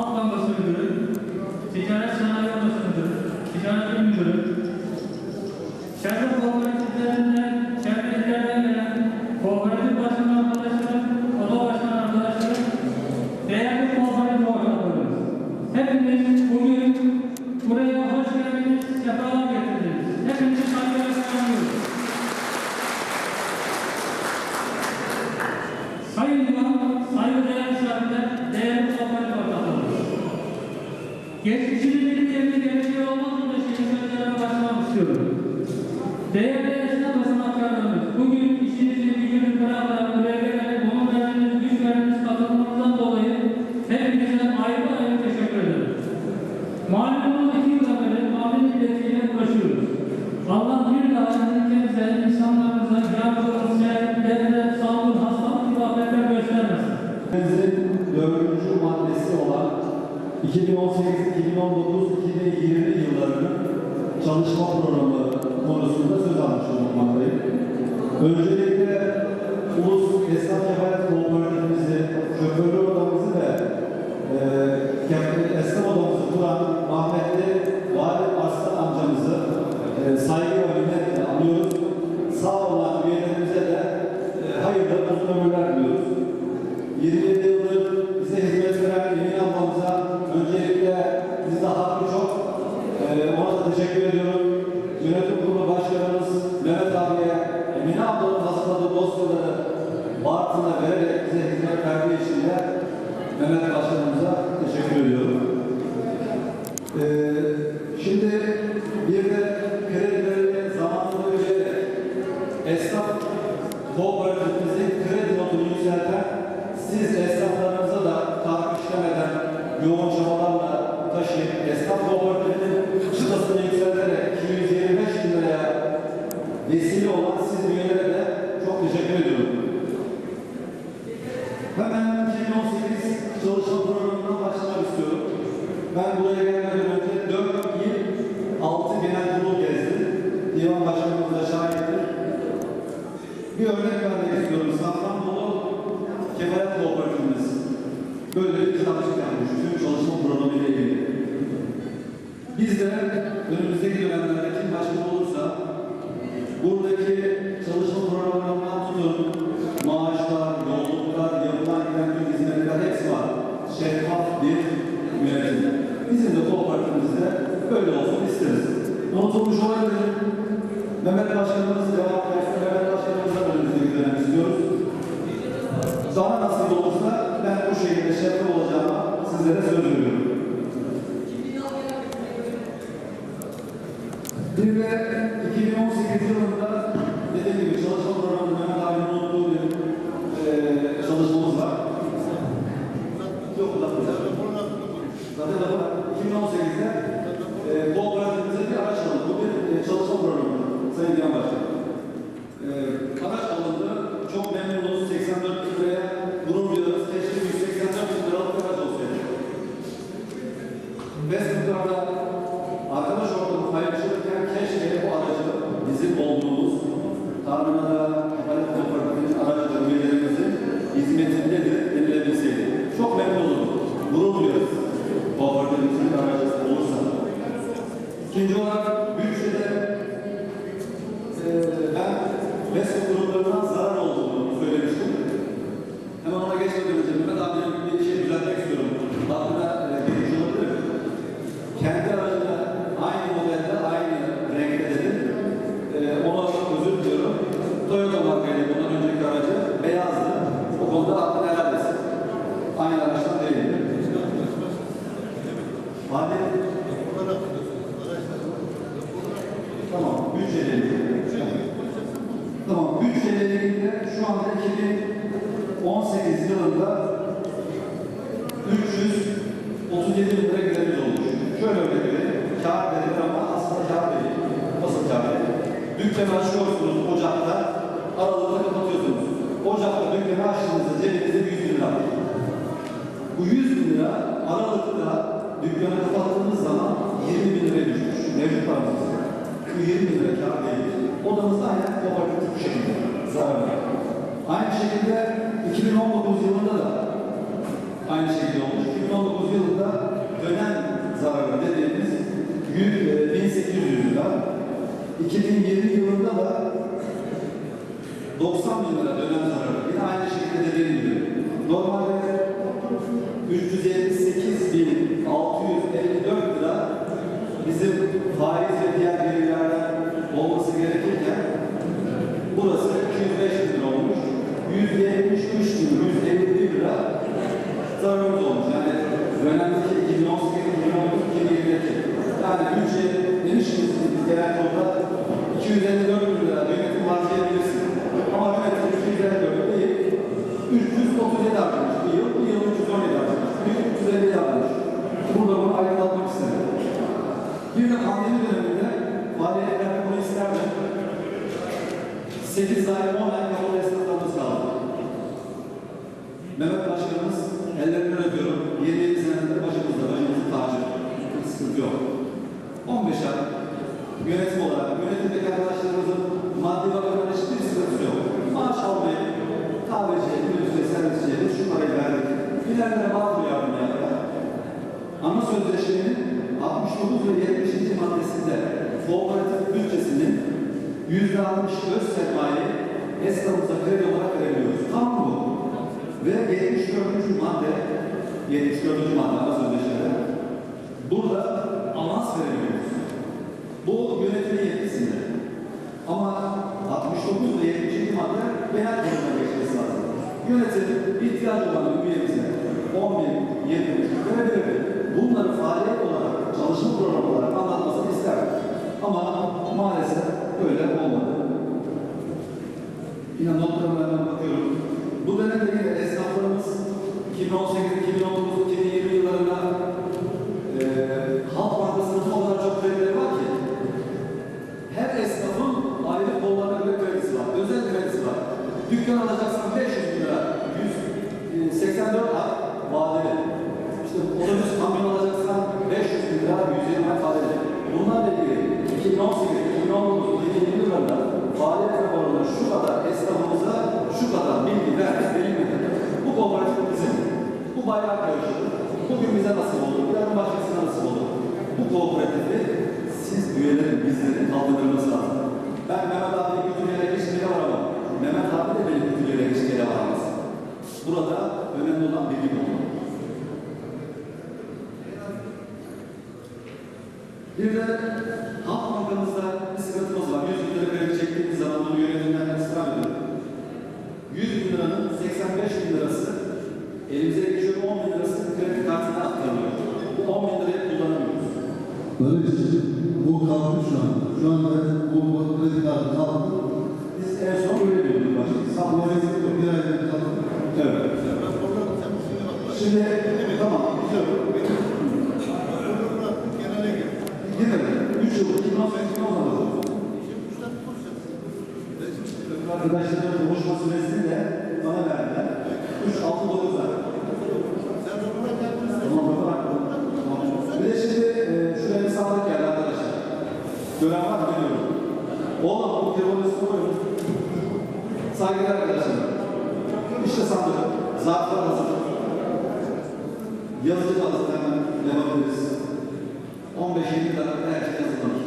Halk Bankası Müdürü, Ticaret Sanayi Odası Müdürü, Ticaret Müdürü, çevre kooperatiflerinden, programı konusunda söz almış bulunmaktayım. Öncelikle Ulus Esnaf Kefalet Kooperatifimizi, şoförlü odamızı ve e, esnaf odamızı kuran rahmetli Vali Arslan amcamızı e, saygı ve minnetle anıyoruz. Sağ olan üyelerimize de e, hayırlı uzun ömürler diliyoruz. 27 yıldır bize hizmet veren Emin ablamıza öncelikle biz hakkı çok e, ona da teşekkür ediyorum. Bir de kredilerini zamanında ödeyerek esnaf kooperatifimizin kredi notunu yükselten siz esnaflarınıza da takip işlemeden yoğun çabalarla taşıyıp esnaf kooperatifinin çıtasını yükselterek 225 bin liraya vesile olan siz üyelere de çok teşekkür ediyorum. Hemen 2018 çalışma programından başlamak istiyorum. Ben buraya gelmeden önce 4 il 6 genel kurul gezdim. Divan Başkanımız da şahittir. Bir örnek vermek istiyorum. Safranbolu Kefalet Kooperatifimiz. Böyle bir kitapçık yapmış. Tüm çalışma programı ile ilgili. Biz de önümüzdeki dönemlerde kim başkan olursa buradaki çalışma programlarından tutun, maaşlar, yolluklar, yapılan giden tüm hizmetler hepsi var. Şeffaf bir yönetim. Bizim de kooperatifimizde böyle olsun isteriz. Unutulmuş olabilir. Mehmet Başkanımız devam ederse Mehmet Başkanımızdan önümüzdeki dönem istiyoruz. Daha nasıl olursa ben bu şekilde şeffaf olacağıma sizlere söz veriyorum. Bir de 2018 yılında dediğim gibi çalışma programı Mehmet abinin unuttuğu bir eee çalışmamız var. Yok uzatmayacağım. Zaten lafı 2018'de eee kooperatifimize bir araç alındı. Bu bir eee, çalışma programı. Sayın Diyan Başkan. Eee araç alındı. Çok memnunuz. 84 bin liraya gurur duyuyoruz. Keşke 184 bin liralık bir araç olsaydı. Westminster'da arkadaş ortamı paylaşırken keşke bu aracı bizim olduğumuz Tarmana'da Kapalet Kooperatifinin aracı üyelerimizin hizmetindedir denilebilseydi. Çok memnun olurum. Gurur duyuyoruz. Kooperatifimizin aracı olursa. İkinci olarak Büyükşehir'de eee ben Westminster gruplarından zarar olduğunu söylemiştim. Hemen ona geçmeden önce Mehmet abinin bir şey düzeltmek istiyorum. Aklına e, geliş olabilir. Kendi aracına aynı modelde, aynı renkte dedim. E, ona özür diliyorum. Toyota markaydı bundan önceki aracı. Beyazdı. O konuda aklına helal etsin. Aynı araçtan değildi. Hadi. Tamam. Bütçeyle ilgili. Tamam. İlgili de şu anda 2018 yılında 337 bin lira giderimiz olmuş. Şöyle örnek vereyim. Kâr verilir ama aslında kâr değil. Nasıl kâr değil? Dükkanı açıyorsunuz Ocak'ta, Aralık'ta kapatıyorsunuz. Ocak'ta dükkanı açtığınızda cebinizde 100 bin lira. Bu 100 bin lira Aralık'ta dükkanı kapattığınız zaman 20 bin liraya düşmüş. Mevcut paramız. Bu 20 bin lira kâr değil odamızda aynen yapabiliriz bu şekilde zararlı. Aynı şekilde 2019 yılında da aynı şekilde olmuş. 2019 yılında dönem zararı dediğimiz 1800 lira. 2020 yılında da 90 bin lira dönem zararı. Yine aynı şekilde dediğim gibi. Normalde 378 bin 654 lira bizim faiz ve diğer burası 205 bin lira olmuş. 173 bin 151 lira zararımız olmuş. Yani dönemdeki 2018, 2019, 2022. Yani bütçe demiş ki biz genel kurulda 254 bin lira yönetim harcayabilirsin. Ama yönetim 254 değil, 337 harcamış bir yıl, bir yıl 317 harcamış. Bir yıl 350 harcamış. Burada bunu ayrılatmak istedim. Bir de pandemi döneminde 8 ay, 10 ay kapalı esnaflarımız kaldı. Mehmet Başkanımız ellerinden öpüyorum. 7 senedir başımızda, başımızın tacı. Sıkıntı yok. 15 ay yönetim olarak, yönetimdeki arkadaşlarımızın maddi bakımdan hiçbir sıkıntısı yok. Maaş almayı, kahveciye, minibüse, servisçiye de şu parayı verdik. Bilenlere bağlı yardım yaptılar. Ana sözleşmenin 69 ve 70. maddesinde kooperatif %60 öz sermaye esnafımıza kredi olarak verebiliyoruz. Tam bu. Ve 74. madde, 74. madde ana sözleşmede burada avans verebiliyoruz. Bu yönetimin yetkisinde. Ama 69 ve 70. madde genel kuruluna geçmesi lazım. Yönetim ihtiyacı olan üyemize 10 bin, 20 bin verebilir. Bunları faaliyet olarak, çalışma programı olarak anlatmasını ister. Ama maalesef öyle olmadı. Yine notlarıma hemen bakıyorum. Bu dönemde yine esnaflarımız 2018, 2019, 2020 yıllarında eee Halk Bankası'nın o kadar çok kredileri var ki her esnafın ayrı kollarına göre kredisi var. Özel kredisi var. Dükkan alacaksan 500 bin lira, 100, e, 84 ay vadeli. İşte otobüs kamyon alacaksan 500 bin lira, 120 ay vadeli. Bunlarla ilgili 2018, 2019, 2020 yıllarında raporunda şu kadar esnafımıza şu kadar bilgi verdik verilmedi. Bu kooperatif bizim. Bu bayrak görüşü. Bugün bize nasıl olur? Yarın başkasına nasıl olur? Bu kooperatifi siz üyelerin, bizlerin kaldırılması lazım. Ben Mehmet abiyle bütünlere ilişkiyle varamam. Mehmet abi de benim bütünlere ilişkiyle varamaz. Burada önemli olan bilgi bulmak. Bir de Halk Bankamızda bir sıkıntımız var. 100 bin lira zaman bunu yönetimden istirham ediyorum. 100 bin liranın 85 bin lirası elimize geçiyor 10 bin lirası kredi kartına aktarılıyor. Bu 10 bin lirayı kullanamıyoruz. Şey. Bu kalktı şu an. Şu anda bu bu kredi kartı kalktı. Biz en son öyle diyorduk başkanım. Bu Sağlıklı bir ayda kalktı. Evet. Şimdi tamam. Gidelim. 3 yıl 2018 2019. Arkadaşlarım konuşma süresini de bana verdiler. 3 6 9'da. Tamam bırak. Tamam. Bir de şimdi e, şuraya bir sağlık geldi arkadaşlar. Gören var mı bilmiyorum. Bu terörist koyun. Saygıdeğer arkadaşlar. İşte sandık. Zarflar hazır. Yazıcı da hazır hemen yapabiliriz. 15-20 dakikada her şey hazırlanır.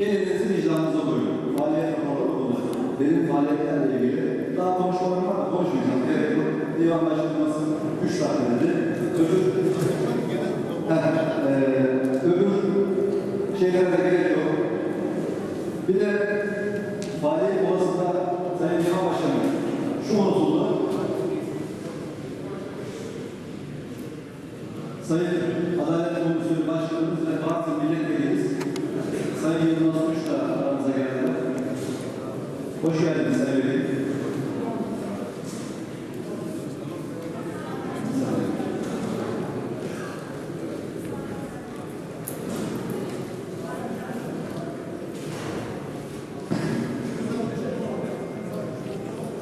Elinizi vicdanınıza koyun. Faaliyet raporu Benim faaliyetlerle ilgili daha konuşmalarım var da konuşmayacağım. Gerek yok. Divan başkanımız 3 dakika dedi. Öbür, eee, öbür şeylere de gerek. Bir de faaliyet olasında Sayın Divan Başkanım şu unutuldu. Sayın Hoş geldiniz Sayın Bey.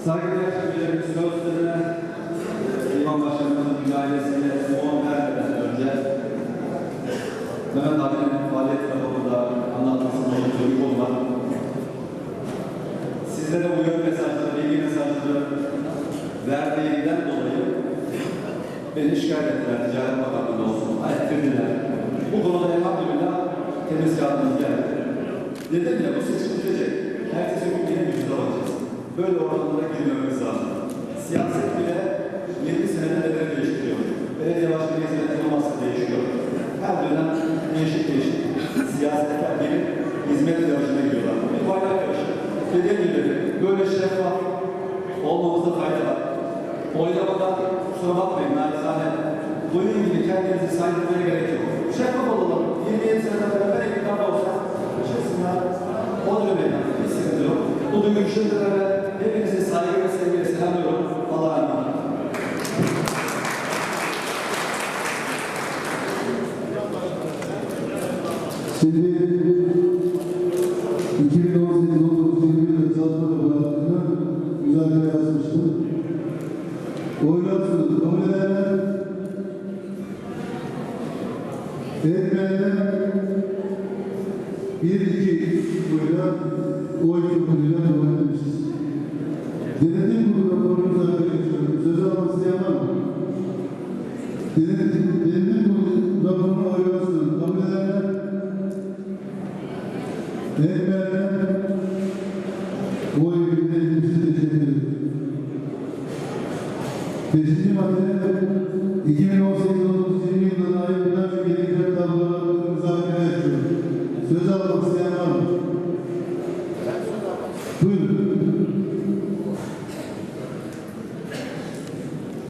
Saygıdeğer Sizlere uyarı mesajları, bilgi mesajları verdiğinden dolayı beni şikayet ettiler Ticaret Bakanlığı'nda olsun. Ettirdiler. Bu konuda elhamdülillah temiz kağıdımız geldi. Dedim ya bu seçim bitecek. Ertesi gün yine vücuda bakacağız. Böyle ortamlara girmememiz lazım. Siyaset bile 20 senede neler değiştiriyor. Belediye başkanı hizmetleri olmazsa değişiyor. Her dönem değişik değişik siyasetler gelip hizmet yarışına giriyorlar. Bir bayrak yarışı. Dediğim gibi böyle şeffaf olmamızda fayda var. Oylamada kusura bakmayın naçizane duyduğum gibi kendinizi saydırmaya gerek yok. Şeffaf olalım. 27 sene beraber iktidarda olsa çıksınlar. O dönemde bir sıkıntı yok. Bu duygu şimdilere hepinizi saygı ve sevgiyle selamlıyorum. Allah'a emanet. Şimdi etmeyenler, bir iki oyla, oy çokluğuyla edilmişiz. Denetim kurulu raporu müzakere geçiyorum. Söz almak isteyen var mı? Denetim, denetim kurulu raporunu oylarsınız, kabul edenler, Etmeyenler,